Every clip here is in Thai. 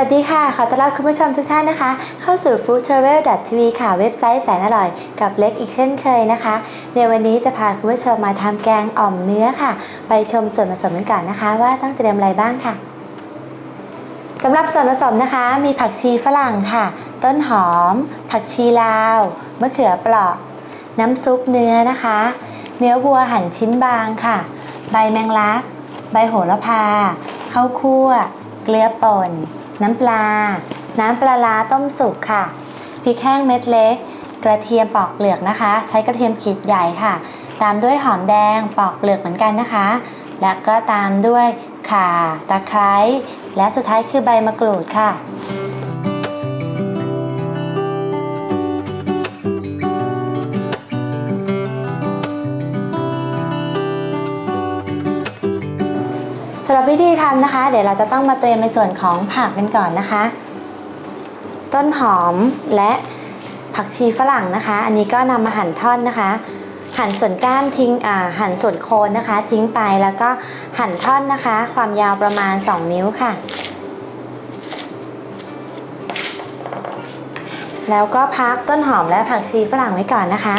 วัสดีค่ะ ขอต้อนรับคุณผู้ชมทุกท่านนะคะ เข้าสู่ foodtravel.tv ค่ะ เว็บไซต์แสนอร่อยกับเล็กอีกเช่นเคยนะคะ ในวันนี้จะพาคุณผู้ชมมาทำแกงอ่อมเนื้อค่ะ ไปชมส่วนผสมกันก่อนนะคะ ว่าต้องเตรียมอะไรบ้างค่ะสำหรับส่วนผสมนะคะ มีผักชีฝรั่งค่ะ ต้นหอม ผักชีลาวมะเขือเปราะ น้ำซุปเนื้อนะคะ เนื้อวัวหั่นชิ้นบางค่ะ ใบแมงลัก ใบโหระพาข้าวคั่ว เกลือป่น น้ำปลา น้ำปลาร้าต้มสุกค่ะ พริกแห้งเม็ดเล็ก กระเทียมปอกเปลือกนะคะ ใช้กระเทียมขีดใหญ่ค่ะ ตามด้วยหอมแดงปอกเปลือกเหมือนกันนะคะ แล้วก็ตามด้วยข่า ตะไคร้ และสุดท้ายคือใบมะกรูดค่ะ สำหรับวิธีทำนะคะ เดี๋ยวเราจะต้องมาเตรียมในส่วนของผักกันก่อนนะคะ ต้นหอมและผักชีฝรั่งนะคะ อันนี้ก็นำมาหั่นท่อนนะคะ หั่นส่วนก้านทิ้งหั่นส่วนโคนนะคะ ทิ้งไปแล้วก็หั่นท่อนนะคะ ความยาวประมาณ 2 นิ้วค่ะ แล้วก็พักต้นหอมและผักชีฝรั่งไว้ก่อนนะคะ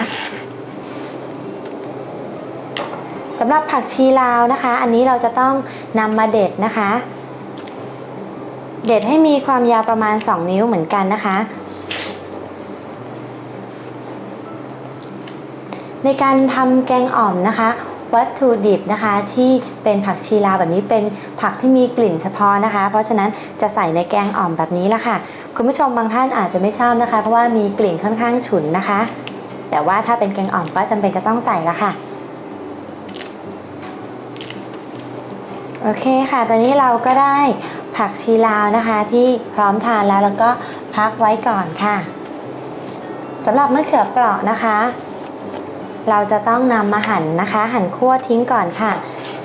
สำหรับผักชีลาวนะคะ อันนี้เราจะต้องนำมาเด็ดนะคะ เด็ดให้มีความยาวประมาณ 2 นิ้วเหมือนกันนะคะ ในการทำแกงอ่อมนะคะ วัตถุดิบนะคะที่เป็นผักชีลาวแบบนี้เป็นผักที่มีกลิ่นเฉพาะนะคะ เพราะฉะนั้นจะใส่ในแกงอ่อมแบบนี้ละค่ะ คุณผู้ชมบางท่านอาจจะไม่ชอบนะคะ เพราะว่ามีกลิ่นค่อนข้างฉุนนะคะ แต่ว่าถ้าเป็นแกงอ่อมก็จำเป็นจะต้องใส่ละค่ะ โอเคค่ะ ตอนนี้เราก็ได้ผักชีลาวนะคะที่พร้อมทานแล้วแล้วก็พักไว้ก่อนค่ะสำหรับมะเขือเปราะนะคะ เราจะต้องนำมาหั่นนะคะ หั่นคั่วทิ้งก่อนค่ะ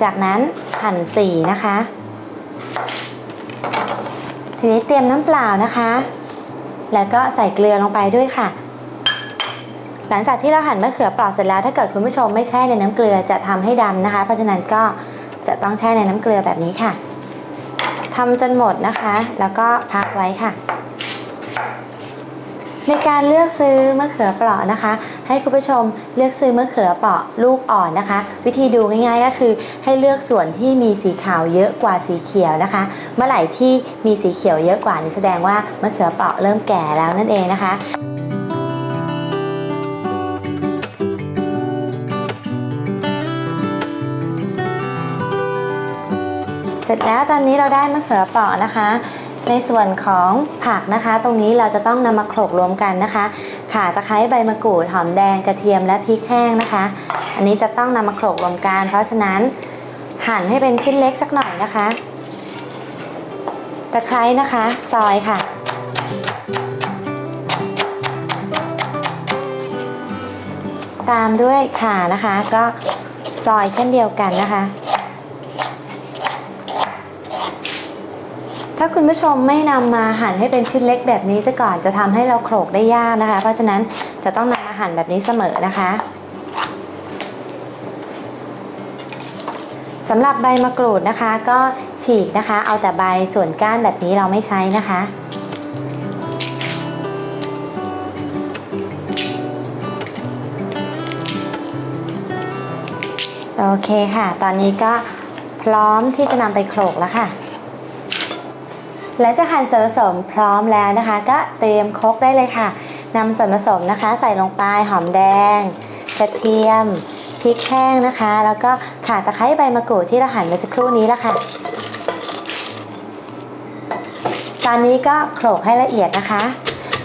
จากนั้นหั่นสีนะคะ ทีนี้เตรียมน้ำเปล่านะคะ แล้วก็ใส่เกลือลงไปด้วยค่ะ หลังจากที่เราหั่นมะเขือเปราะเสร็จแล้วถ้าเกิดคุณผู้ชมไม่แช่ในน้ำเกลือจะทำให้ดำนะคะ เพราะฉะนั้นก็ จะต้องแช่ในน้ำเกลือแบบนี้ค่ะทำจนหมดนะคะ แล้วก็พักไว้ค่ะ ในการเลือกซื้อมะเขือเปราะนะคะ ให้คุณผู้ชมเลือกซื้อมะเขือเปราะลูกอ่อนนะคะ วิธีดูง่ายๆก็คือ ให้เลือกส่วนที่มีสีขาวเยอะกว่าสีเขียวนะคะ เมื่อไหร่ที่มีสีเขียวเยอะกว่านี่แสดงว่ามะเขือเปราะเริ่มแก่แล้วนั่นเองนะคะ ร็จแล้วตอนนี้เราได้มะเขือเปราะนะคะ ในส่วนของผักนะคะ ตรงนี้เราจะต้องนำมาโขลกรวมกันนะคะ ข่าตะไคร้ใบมะกรูดหอมแดงกระเทียมและพริกแห้งนะคะ อันนี้จะต้องนำมาโขลกรวมกัน เพราะฉะนั้นหั่นให้เป็นชิ้นเล็กสักหน่อยนะคะตะไคร้นะคะ ซอยค่ะ ตามด้วยข่านะคะ ก็ซอยเช่นเดียวกันนะคะ ถ้าคุณผู้ชมไม่นำมาหั่นให้เป็นชิ้นเล็กแบบนี้ซะก่อนจะทำให้เราโขลกได้ยากนะคะ เพราะฉะนั้นจะต้องนำมาหั่นแบบนี้เสมอนะคะสำหรับใบมะกรูดนะคะ ก็ฉีกนะคะ เอาแต่ใบส่วนก้านแบบนี้เราไม่ใช้นะคะโอเคค่ะ ตอนนี้ก็พร้อมที่จะนำไปโขลกแล้วค่ะ และจะหั่นส่วนผสมพร้อมแล้วนะคะ ก็เตรียมครกได้เลยค่ะนำส่วนผสมนะคะ ใส่ลงไปหอมแดง กระเทียมพริกแห้งนะคะ แล้วก็ข่าตะไคร้ใบมะกรูดที่เราหั่นไปสักครู่นี้แล้วค่ะ ตอนนี้ก็โขลกให้ละเอียดนะคะ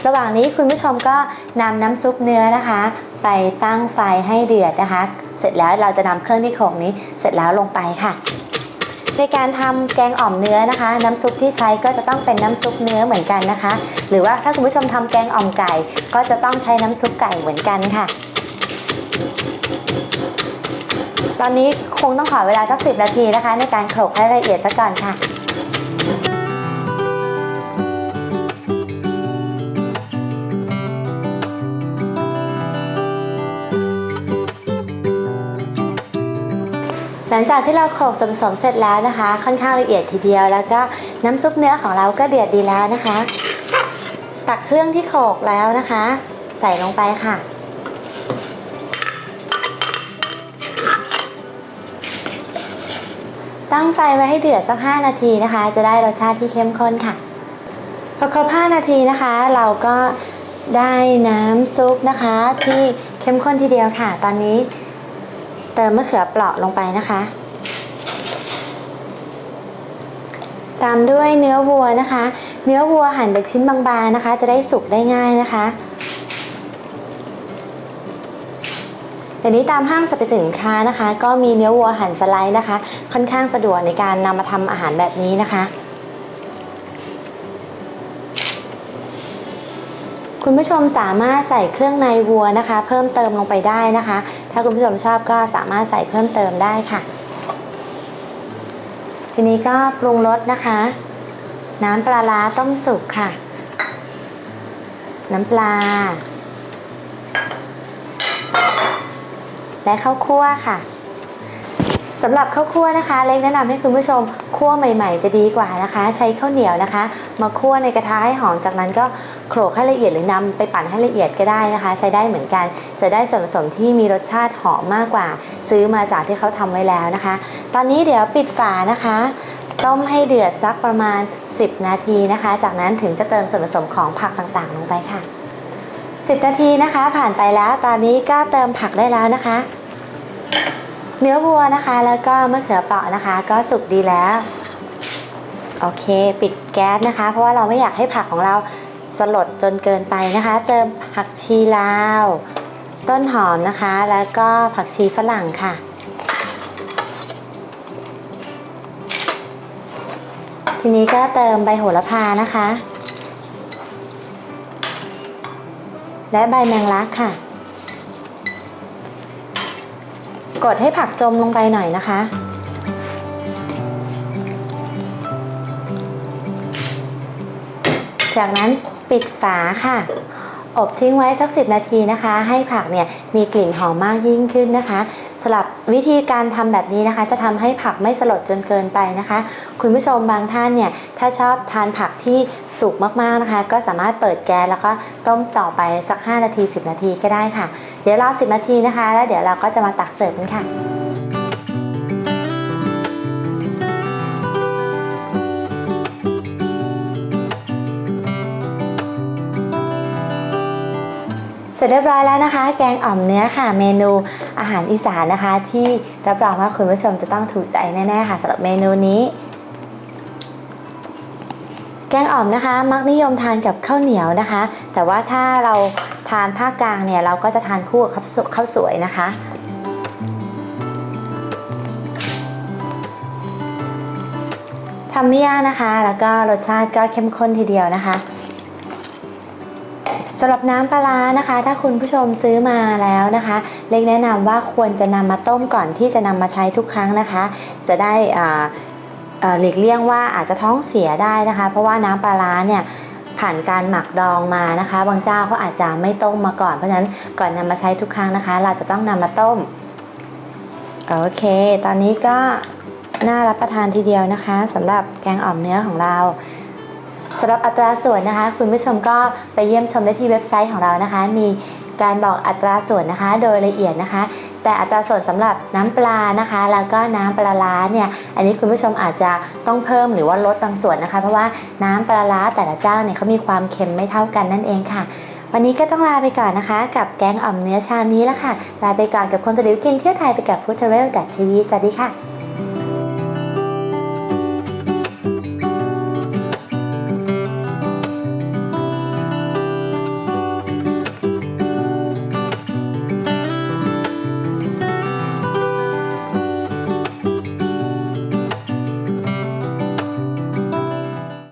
ระหว่างนี้คุณผู้ชมก็นำน้ำซุปเนื้อนะคะ ไปตั้งไฟให้เดือดนะคะ เสร็จแล้วเราจะนำเครื่องที่โขลกนี้เสร็จแล้วลงไปค่ะ ในการทำแกงอ่อมเนื้อนะคะ น้ำซุปที่ใช้ก็จะต้องเป็นน้ำซุปเนื้อเหมือนกันนะคะ หรือว่าถ้าคุณผู้ชมทำแกงอ่อมไก่ ก็จะต้องใช้น้ำซุปไก่เหมือนกันค่ะ ตอนนี้คงต้องขอเวลาสักสิบนาทีนะคะ ในการโขลกให้ละเอียดซะก่อนค่ะ ลังจากที่เราโขลกส่วนผสมเสร็จแล้วนะคะ ค่อนข้างละเอียดทีเดียว แล้วก็น้ำซุปเนื้อของเราก็เดือดดีแล้วนะคะ ตักเครื่องที่โขลกแล้วนะคะ ใส่ลงไปค่ะตั้งไฟไว้ให้เดือดสัก 5 นาทีนะคะ จะได้รสชาติที่เข้มข้นค่ะ พอครบ 5 นาทีนะคะ เราก็ได้น้ำซุปนะคะที่เข้มข้นทีเดียวค่ะ ตอนนี้ เติมมะเขือเปราะลงไปนะคะ ตามด้วยเนื้อวัวนะคะ เนื้อวัวหั่นเป็นชิ้นบางๆนะคะ จะได้สุกได้ง่ายนะคะเดี๋ยวนี้ตามห้างสรรพสินค้านะคะ ก็มีเนื้อวัวหั่นสไลด์นะคะ ค่อนข้างสะดวกในการนำมาทำอาหารแบบนี้นะคะ คุณผู้ชมสามารถใส่เครื่องในวัวนะคะ เพิ่มเติมลงไปได้นะคะ ถ้าคุณผู้ชมชอบก็สามารถใส่เพิ่มเติมได้ค่ะ ทีนี้ก็ปรุงรสนะคะ น้ำปลาร้าต้มสุกค่ะ น้ำปลา และข้าวคั่วค่ะ สำหรับข้าวคั่วนะคะ เล็กแนะนำให้คุณผู้ชมคั่วใหม่ ๆ จะดีกว่านะคะ ใช้ข้าวเหนียวนะคะ มาคั่วในกระทะให้หอมจากนั้นก็โขลกให้ละเอียดหรือนำไปปั่นให้ละเอียดก็ได้นะคะ ใช้ได้เหมือนกัน จะได้ส่วนผสมที่มีรสชาติหอมมากกว่า ซื้อมาจากที่เขาทำไว้แล้วนะคะ ตอนนี้เดี๋ยวปิดฝานะคะต้มให้เดือดสักประมาณ 10 นาทีนะคะ จากนั้นถึงจะเติมส่วนผสมของผักต่างๆ ลงไปค่ะ 10 นาทีนะคะ ผ่านไปแล้ว ตอนนี้ก็เติมผักได้แล้วนะคะ เนื้อวัวนะคะ แล้วก็มะเขือเปราะนะคะ ก็สุกดีแล้วโอเค ปิดแก๊สนะคะ เพราะว่าเราไม่อยากให้ผักของเราสลดจนเกินไปนะคะ เติมผักชีลาว ต้นหอมนะคะ แล้วก็ผักชีฝรั่งค่ะ ทีนี้ก็เติมใบโหระพานะคะ และใบแมงลักค่ะ กดให้ผักจมลงไปหน่อยนะคะ จากนั้นปิดฝาค่ะ อบทิ้งไว้สักสินาทีนะคะ ให้ผักเนี่ยมีกลิ่นหอมมากยิ่งขึ้นนะคะสำหรับวิธีการทำแบบนี้นะคะ จะทำให้ผักไม่สลดจนเกินไปนะคะ คุณผู้ชมบางท่านเนี่ยถ้าชอบทานผักที่สุกมากๆนะคะ ก็สามารถเปิดแก๊สแล้วก็ต้มต่อไปสัก 5 นาที 10 นาทีก็ได้ค่ะ เดี๋ยวรอ 10 นาทีนะคะ แล้วเดี๋ยวเราก็จะมาตักเสิร์ฟกันค่ะ จเรียบร้อยแล้วนะคะ แกงอ่อมเนื้อค่ะ เมนูอาหารอีสานนะคะ ที่รับรองว่าคุณผู้ชมจะต้องถูกใจแน่ๆค่ะสำหรับเมนูนี้ แกงอ่อมนะคะ มักนิยมทานกับข้าวเหนียวนะคะ แต่ว่าถ้าเราทานภาคกลางเนี่ยเราก็จะทานคู่กับข้าวสข้าวสวยนะคะทำไม่ยากนะคะ แล้วก็รสชาติก็เข้มข้นทีเดียวนะคะ สำหรับน้ำปลาร้านะคะ ถ้าคุณผู้ชมซื้อมาแล้วนะคะ เล็กแนะนำว่าควรจะนำมาต้มก่อนที่จะนำมาใช้ทุกครั้งนะคะ จะได้หลีกเลี่ยงว่าอาจจะท้องเสียได้นะคะ เพราะว่าน้ำปลาร้าเนี่ยผ่านการหมักดองมานะคะ บางเจ้าเขาอาจจะไม่ต้มมาก่อน เพราะฉะนั้นก่อนนำมาใช้ทุกครั้งนะคะ เราจะต้องนำมาต้มโอเค ตอนนี้ก็น่ารับประทานทีเดียวนะคะสำหรับแกงอ่อมเนื้อของเรา สำหรับอัตราส่วนนะคะ คุณผู้ชมก็ไปเยี่ยมชมได้ที่เว็บไซต์ของเรานะคะ มีการบอกอัตราส่วนนะคะ โดยละเอียดนะคะ แต่อัตราส่วนสำหรับน้ำปลานะคะ แล้วก็น้ำปลาร้าเนี่ยอันนี้คุณผู้ชมอาจจะต้องเพิ่มหรือว่าลดบางส่วนนะคะ เพราะว่าน้ำปลาร้าแต่ละเจ้าเนี่ยเขามีความเค็มไม่เท่ากันนั่นเองค่ะ วันนี้ก็ต้องลาไปก่อนนะคะ กับแกงอ่อมเนื้อชามนี้แล้วค่ะลาไปก่อนกับคนตะลิวกินเที่ยวไทยไปกับ f o o d t r a v e l TV สวัสดีค่ะ